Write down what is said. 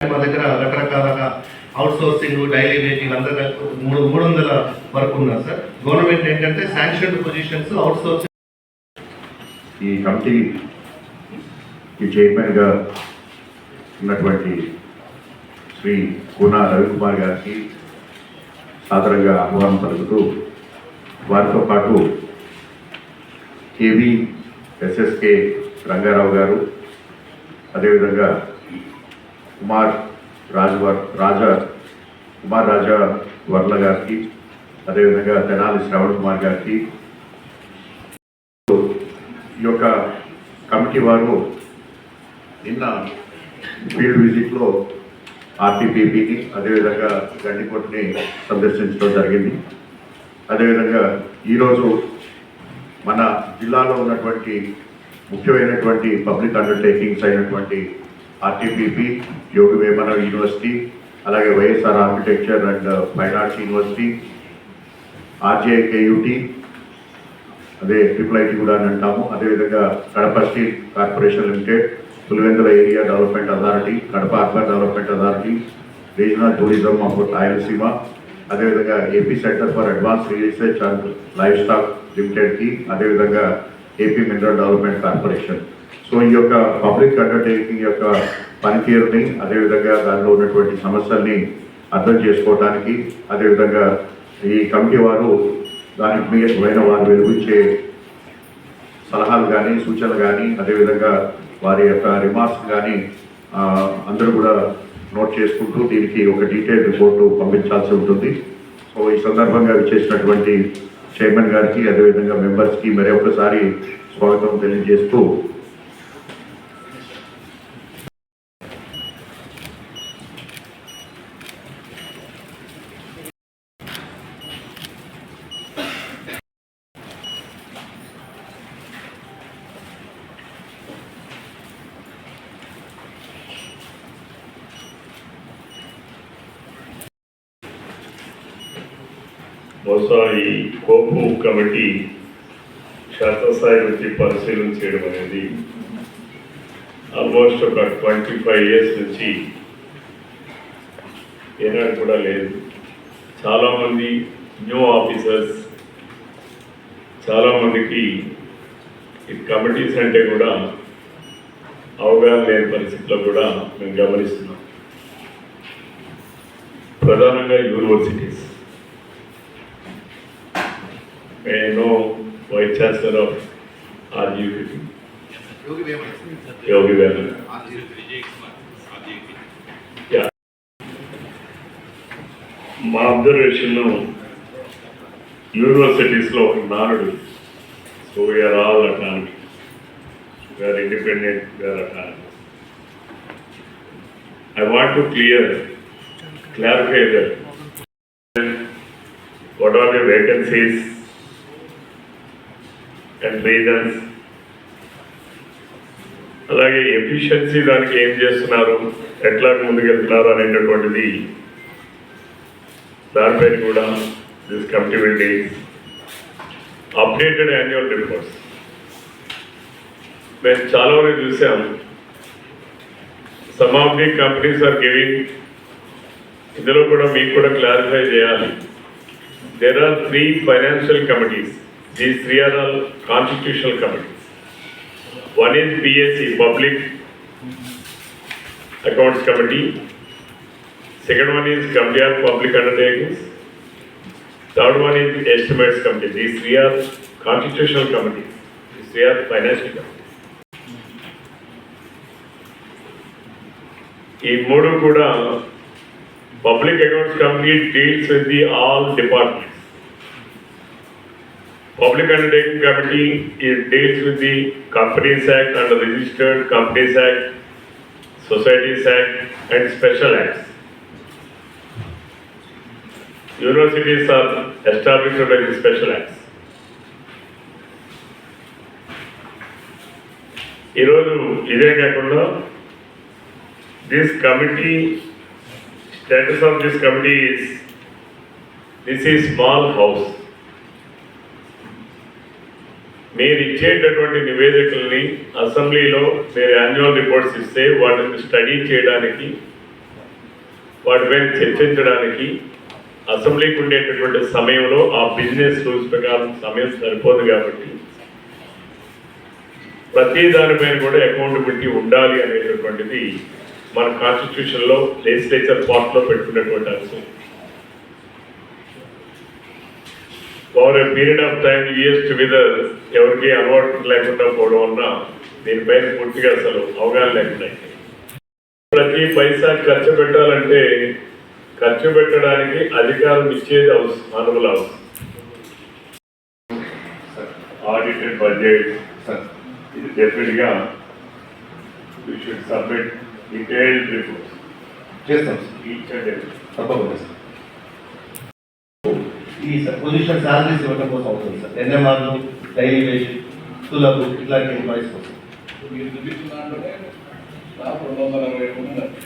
మా దగ్గర రకరకాలుగా అవుట్ సోర్సింగ్ డైలీ రేటింగ్ అందరూ మూడు మూడు వందల వరకు ఉన్నారు సార్. గవర్నమెంట్ ఏంటంటే శాంక్షన్ పొజిషన్స్ అవుట్ సోర్సింగ్ ఈ కమిటీ ఈ చైర్మన్గా ఉన్నటువంటి శ్రీ కూన రవికుమార్ గారికి సాదరంగా ఆహ్వానం పలుకుతూ వారితో పాటు కేవీ ఎస్ఎస్కే రంగారావు గారు అదేవిధంగా కుమార్ రాజవర్ రాజా కుమార్ రాజా వర్ల గారికి అదేవిధంగా తెనాలి శ్రవణ్ కుమార్ గారికి ఈ యొక్క కమిటీ వారు నిన్న ఫీల్డ్ విజిట్లో ఆర్టీపీపీని అదేవిధంగా గండికోటని సందర్శించడం జరిగింది. అదేవిధంగా ఈరోజు మన జిల్లాలో ఉన్నటువంటి ముఖ్యమైనటువంటి పబ్లిక్ అండర్టేకింగ్స్ అయినటువంటి ఆర్టీపీపీ యోగి వేమన యూనివర్సిటీ అలాగే YSR architecture and uh, fine arts university RGKUT అదే ట్రిపుల్ ఐటీ కూడా అని అంటాము. అదేవిధంగా Kadapa steel corporation limited Pulivendula area development authority Kadapa urban development authority regional tourism of Rayalaseema అదేవిధంగా AP centre for advance research and life stock లిమిటెడ్కి అదేవిధంగా AP mineral development corporation. So ఈ యొక్క public undertaking యొక్క పనితీరుని అదేవిధంగా దానిలో ఉన్నటువంటి సమస్యల్ని అర్థం చేసుకోవడానికి అదేవిధంగా ఈ కమిటీ వారు దానికి మీద వారు వెలుగుచ్చే సలహాలు కానీ సూచనలు కానీ అదేవిధంగా వారి యొక్క రిమార్క్స్ కానీ అందరూ కూడా నోట్ చేసుకుంటూ దీనికి ఒక డీటెయిల్ రిపోర్టు పంపించాల్సి ఉంటుంది. సో ఈ సందర్భంగా విచ్చేసినటువంటి చైర్మన్ గారికి అదేవిధంగా మెంబర్స్కి మరొకసారి స్వాగతం తెలియజేస్తూ బహుశా ఈ కోపు కమిటీ శాస్త్రస్థాయి వచ్చి పరిశీలన చేయడం అనేది ఆల్మోస్ట్ ఒక ట్వంటీ ఫైవ్ ఇయర్స్ నుంచి ఏనాడు కూడా లేదు. చాలామంది న్యూ ఆఫీసర్స్ చాలామందికి ఈ కమిటీస్ అంటే కూడా అవగాహన లేని పరిస్థితిలో కూడా మేము గమనిస్తున్నాం. ప్రధానంగా university May I know Vice Chancellor of RGUT? Yogi Veman. Yeah. మా అబ్జర్వేషన్ యూనివర్సిటీస్లో ఒక నానుడు so we're all autonomy we're independent we're autonomy I want to clear clarify that what are the vacancies and reasons అలాగే efficiency దానికి ఏం చేస్తున్నారు? ఎట్లా ముందుకెళ్తున్నారు అనేటటువంటిది దానిపైన కూడా this committee will updated annual reports మేము చాలా వరకు చూసాం some of the companies are giving ఇందులో కూడా మీకు కూడా క్లారిఫై చేయాలి. there are three financial committees These three are all constitutional committees. One is PSC, Public Accounts Committee. Second one is Committee on Public Undertakings. Third one is Estimates Committee. These three are constitutional committees. These three are financial committees. ఈ మూడు కూడా public accounts committee deals with the all departments Public undertaking committee it deals with the companies act and the registered companies act societies act and special acts universities are established by the special acts ఈరోజు ఇదే కాకుండా this committee status of this committee is, this is small house. మీరు ఇచ్చేటటువంటి నివేదికల్ని అసెంబ్లీలో మీరు annual reports ఇస్తే వాటిని study చేయడానికి వాటిపై చర్చించడానికి అసెంబ్లీకి ఉండేటటువంటి సమయంలో ఆ బిజినెస్ రూల్స్ ప్రకారం సమయం సరిపోదు కాబట్టి ప్రతి దానిపైన కూడా అకౌంటబిలిటీ ఉండాలి అనేటటువంటిది మన కాన్స్టిట్యూషన్లో లెజిస్లేచర్ పార్ట్లో పెట్టుకున్నటువంటి అంశం. Over a period of time years together ఎవరికి అలవాటు లేకుండా పోవడం వలన దీనిపైన పూర్తిగా అసలు అవగాహన లేకుండా. ప్రతి పైసా ఖర్చు పెట్టాలంటే ఖర్చు పెట్టడానికి అధికారం ఇచ్చేది అవసరం మానవుల అవసరం. ఆడిటెడ్ బడ్జెట్ ఇది డెఫినెట్గా you should submit detailed reports చేస్తాం. ఈచ్ అండ్ తప్పకుండా ఈ పొజిషన్ శాలరీస్ ఇవ్వడం కోసం అవుతుంది సార్. ఎన్ఎంఆర్లు డైలీ వేజ్ తులకు ఇట్లాంటి ఎంప్లాయీస్ కోసం. మీరు చూపించిన దాంట్లోనే దాదాపు రెండు వందల అరవై మూడు ఉన్నారు.